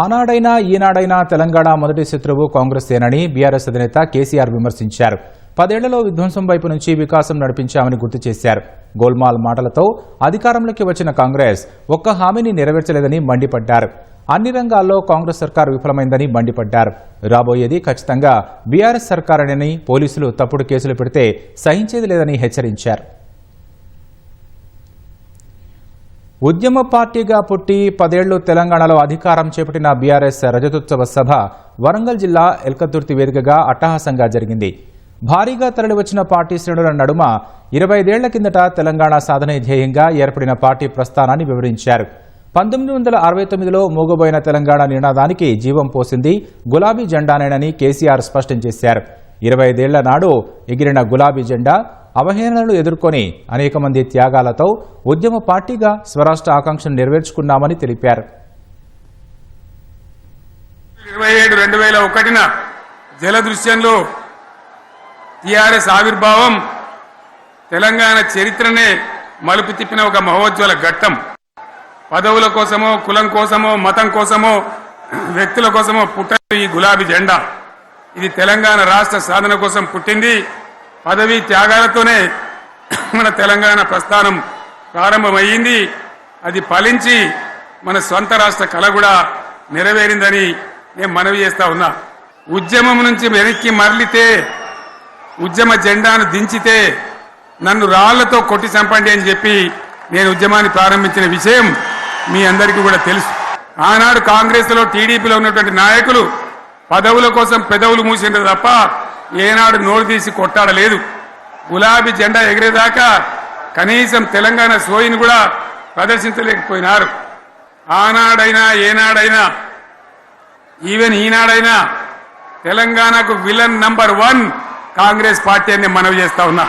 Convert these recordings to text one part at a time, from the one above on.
ఆనాడైనా ఈనాడైనా తెలంగాణ మొదటి శత్రువు కాంగ్రెసేనని బీఆర్ఎస్ అధినేత కేసీఆర్ విమర్శించారు. పదేళ్ళలో విధ్వంసం వైపు నుంచి వికాసం నడిపించామని గుర్తు చేశారు. గోల్మాల్ మాటలతో అధికారంలోకి వచ్చిన కాంగ్రెస్ ఒక్క హామీని నెరవేర్చలేదని మండిపడ్డారు. అన్ని రంగాల్లో కాంగ్రెస్ సర్కార్ విఫలమైందని మండిపడ్డారు. రాబోయేది ఖచ్చితంగా బీఆర్ఎస్ సర్కారేనని పోలీసులు తప్పుడు కేసులు పెడితే సహించేది లేదని హెచ్చరించారు. ఉద్యమ పార్టీగా పుట్టి పదేళ్ళు తెలంగాణలో అధికారం చేపట్టిన బీఆర్ఎస్ రజతోత్సవ సభ వరంగల్ జిల్లా ఎల్కతుర్తి వేదికగా అట్టహాసంగా జరిగింది. భారీగా తరలివచ్చిన పార్టీ శ్రేణుల నడుమ ఇరవైదేళ్ళ కిందట తెలంగాణ సాధనే ధ్యేయంగా ఏర్పడిన పార్టీ ప్రస్థానాన్ని వివరించారు. పంతొమ్మిది వందల అరవై తొమ్మిదిలో మూగబోయిన తెలంగాణ నినాదానికి జీవం పోసింది గులాబీ జెండానేనని కేసీఆర్ స్పష్టం చేశారు. ఇరవై ఐదేళ్ళ నాడు ఎగిరిన గులాబీ జెండా అవహేళనలు ఎదుర్కొని అనేక మంది త్యాగాలతో ఉద్యమ పార్టీగా స్వరాష్ట్ర ఆకాంక్షను నెరవేర్చుకున్నామని తెలిపారు. ఇరవై ఏడు రెండు వేల ఒకటిన జలదృశ్యంలో టిఆర్ఎస్ ఆవిర్భావం తెలంగాణ చరిత్రనే మలుపు తిప్పిన ఒక మహోజ్వల ఘట్టం. పదవుల కోసమో కులం కోసమో మతం కోసమో వ్యక్తుల కోసమో పుట్టిన ఈ గులాబీ జెండా. ఇది తెలంగాణ రాష్ట్ర సాధన కోసం పుట్టింది పదవి త్యాగాలతోనే మన తెలంగాణ ప్రస్థానం ప్రారంభమయ్యింది. అది ఫలించి మన స్వంత రాష్ట్ర కళ కూడా నెరవేరిందని నేను మనవి చేస్తా ఉన్నా. ఉద్యమం నుంచి వెనక్కి మరలితే ఉద్యమ జెండాను దించితే నన్ను రాళ్ళతో కొట్టి చంపండి అని చెప్పి నేను ఉద్యమాన్ని ప్రారంభించిన విషయం మీ అందరికీ కూడా తెలుసు. ఆనాడు కాంగ్రెస్లో టీడీపీలో ఉన్నటువంటి నాయకులు పదవుల కోసం పెదవులు మూసిండ్రు తప్ప ఏనాడు నోరు తీసి కొట్టాడలేదు. గులాబీ జెండా ఎగిరేదాకా కనీసం తెలంగాణ సోయిని కూడా ప్రదర్శించలేకపోయినారు. ఆనాడైనా ఏనాడైనా ఈవెన్ ఈనాడైనా తెలంగాణకు villain number one Congress party అని మనవి చేస్తా ఉన్నా.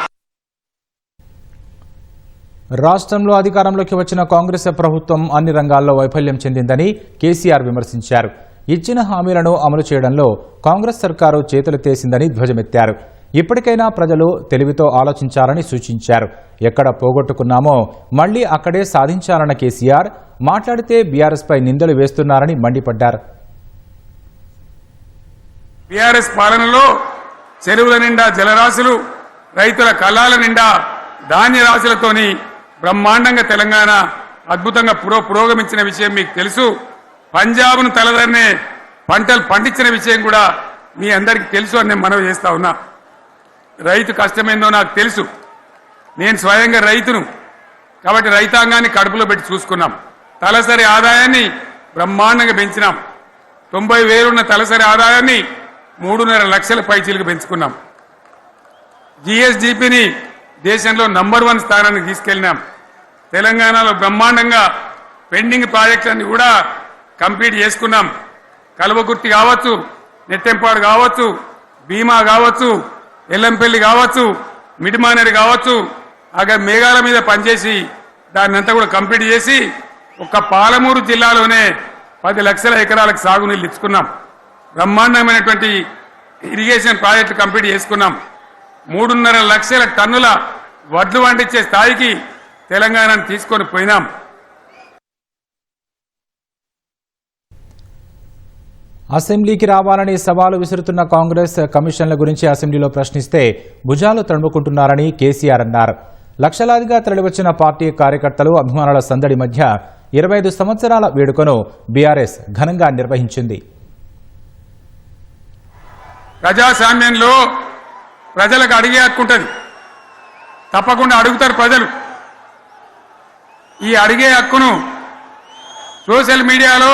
రాష్ట్రంలో అధికారంలోకి వచ్చిన కాంగ్రెస్ ప్రభుత్వం అన్ని రంగాల్లో వైఫల్యం చెందిందని కేసీఆర్ విమర్శించారు. ఇచ్చిన హామీలను అమలు చేయడంలో కాంగ్రెస్ సర్కారు చేతులెత్తేసిందని ధ్వజమెత్తారు. ఇప్పటికైనా ప్రజలు తెలివితో ఆలోచించాలని సూచించారు. ఎక్కడ పోగొట్టుకున్నామో మళ్ళీ అక్కడే సాధించాలన్న కేసీఆర్ మాట్లాడితే బీఆర్ఎస్పై నిందలు వేస్తున్నారని మండిపడ్డారు. బీఆర్ఎస్ పాలనలో చెరువుల నిండా జలరాశులు రైతుల కళ్ళాల నిండా ధాన్య రాశులతోని బ్రహ్మాండంగా తెలంగాణ అద్భుతంగా పురో పురోగమించిన విషయం మీకు తెలుసు. పంజాబ్ను తలదన్నే పంటలు పండించిన విషయం కూడా మీ అందరికీ తెలుసు అని నేను మనవి చేస్తా ఉన్నా. రైతు కష్టమేందో నాకు తెలుసు. నేను స్వయంగా రైతును. కాబట్టి రైతాంగాన్ని కడుపులో పెట్టి చూసుకున్నాం. తలసరి ఆదాయాన్ని బ్రహ్మాండంగా పెంచినాం. తొంభై వేలున్న తలసరి ఆదాయాన్ని మూడున్నర లక్షల పైచీలకు పెంచుకున్నాం. జిఎస్డిపిని దేశంలో నంబర్ వన్ స్థానానికి తీసుకెళ్ళినాం తెలంగాణలో బ్రహ్మాండంగా పెండింగ్ ప్రాజెక్టులన్నీ కూడా కంప్లీట్ చేసుకున్నాం. కలువగుర్తి కావచ్చు నెట్టెంపాడు కావచ్చు భీమా కావచ్చు ఎల్లంపల్లి కావచ్చు మిడిమానేరు కావచ్చు అక్కడ మేఘాల మీద పనిచేసి దాన్ని అంతా కూడా కంప్లీట్ చేసి ఒక్క పాలమూరు జిల్లాలోనే పది లక్షల ఎకరాలకు సాగునీళ్ళు ఇచ్చుకున్నాం. బ్రహ్మాండమైనటువంటి ఇరిగేషన్ ప్రాజెక్టు కంప్లీట్ చేసుకున్నాం. మూడున్నర లక్షల టన్నుల వడ్లు వండించే స్థాయికి తెలంగాణను తీసుకొని పోయినాం. అసెంబ్లీకి రావాలని సవాలు విసురుతున్న కాంగ్రెస్ కమిషన్ల గురించి అసెంబ్లీలో ప్రశ్నిస్తే భుజాలు తడుముకుంటున్నారని కేసీఆర్ అన్నారు. లక్షలాదిగా తరలివచ్చిన పార్టీ కార్యకర్తలు అభిమానుల సందడి మధ్య ఇరవై ఐదు సంవత్సరాల వేడుకను బీఆర్ఎస్ ఘనంగా నిర్వహించింది. ప్రజాస్వామ్యంలో ప్రజలకు అడిగే హక్కుంటుంది తప్పకుండా అడుగుతారు ప్రజలు. ఈ అడిగే హక్కును సోషల్ మీడియాలో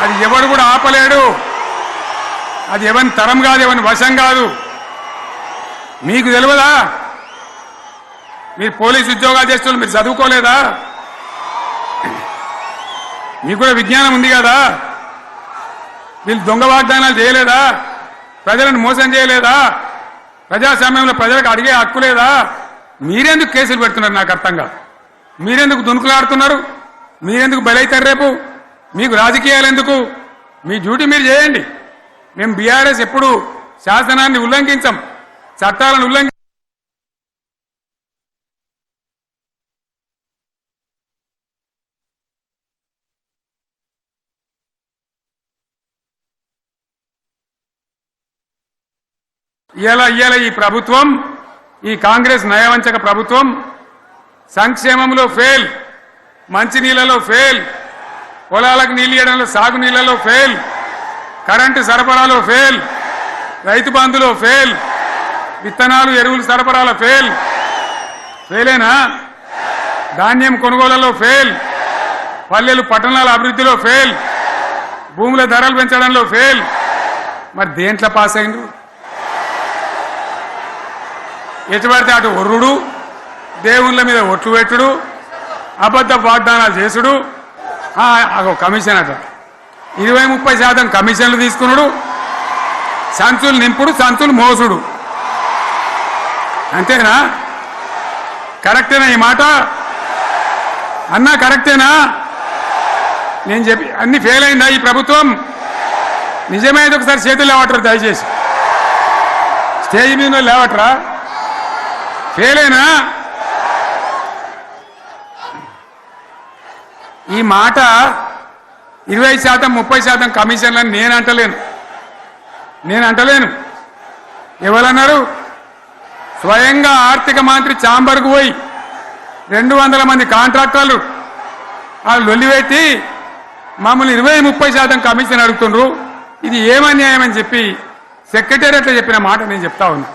అది ఎవరు కూడా ఆపలేడు. అది ఎవరి తరం కాదు ఎవరి వశం కాదు. మీకు తెలియదా మీరు పోలీస్ ఉద్యోగాలు చేస్తున్నారు మీరు చదువుకోలేదా? మీకు కూడా విజ్ఞానం ఉంది కదా? వీళ్ళు దొంగ వాగ్దానాలు చేయలేదా? ప్రజలను మోసం చేయలేదా? ప్రజాస్వామ్యంలో ప్రజలకు అడిగే హక్కు లేదా? మీరెందుకు కేసులు పెడుతున్నారు నాకు అర్థం కాదు. మీరెందుకు దునుకులాడుతున్నారు? మీరెందుకు బలైతారు రేపు? మీకు రాజకీయాలు ఎందుకు? మీ డ్యూటీ మీరు చేయండి. మేము బీఆర్ఎస్ ఎప్పుడు శాసనాన్ని ఉల్లంఘించం. చట్టాలను ఉల్లంఘి ఇవాళ ఇవాళ ఈ ప్రభుత్వం ఈ కాంగ్రెస్ నయవంచక ప్రభుత్వం సంక్షేమంలో ఫెయిల్ మంచినీళ్ళలో ఫెయిల్ పొలాలకు నీళ్ళు ఇవ్వడంలో సాగు ఫెయిల్ కరెంటు సరఫరాలో ఫెయిల్ రైతు బంధులో ఫెయిల్ విత్తనాలు ఎరువులు సరఫరాలో ఫెయిల్ ఫెయిలేనా ధాన్యం కొనుగోలలో ఫెయిల్ పల్లెలు పట్టణాల అభివృద్ధిలో ఫెయిల్ భూముల ధరలు పెంచడంలో ఫెయిల్ మరి దేంట్లో పాస్ అయిండు ఎటువంటి అటు ఒర్రుడు దేవుళ్ళ మీద ఒట్లు పెట్టుడు అబద్ధ వాగ్దానాలు చేసుడు అగో కమిషన్ అట ఇరవై ముప్పై శాతం కమిషన్లు తీసుకున్నాడు. సంచులు నింపుడు సంచులు మోసుడు. అంతేనా? కరెక్టేనా ఈ మాట? అన్నా కరెక్టేనా? నేను చెప్పి అన్ని ఫెయిల్ అయిందా ఈ ప్రభుత్వం? నిజమైతే ఒకసారి చేతులు లేవటరు దయచేసి. స్టేజ్ మీద లేవట్రా? ఫెయిలేనా ఈ మాట ఇరవై శాతం ముప్పై శాతం కమిషన్లని నేను అంటలేను. నేను అంటలేను. ఎవరన్నారు? స్వయంగా ఆర్థిక మంత్రి చాంబర్కు పోయి రెండు వందల మంది కాంట్రాక్టర్లు వాళ్ళు లొల్లిపెట్టి మమ్మల్ని ఇరవై ముప్పై శాతం కమిషన్ అడుగుతుండ్రు. ఇది ఏమన్యాయం అని చెప్పి సెక్రటేరియట్లో చెప్పిన మాట నేను చెప్తా ఉన్నా.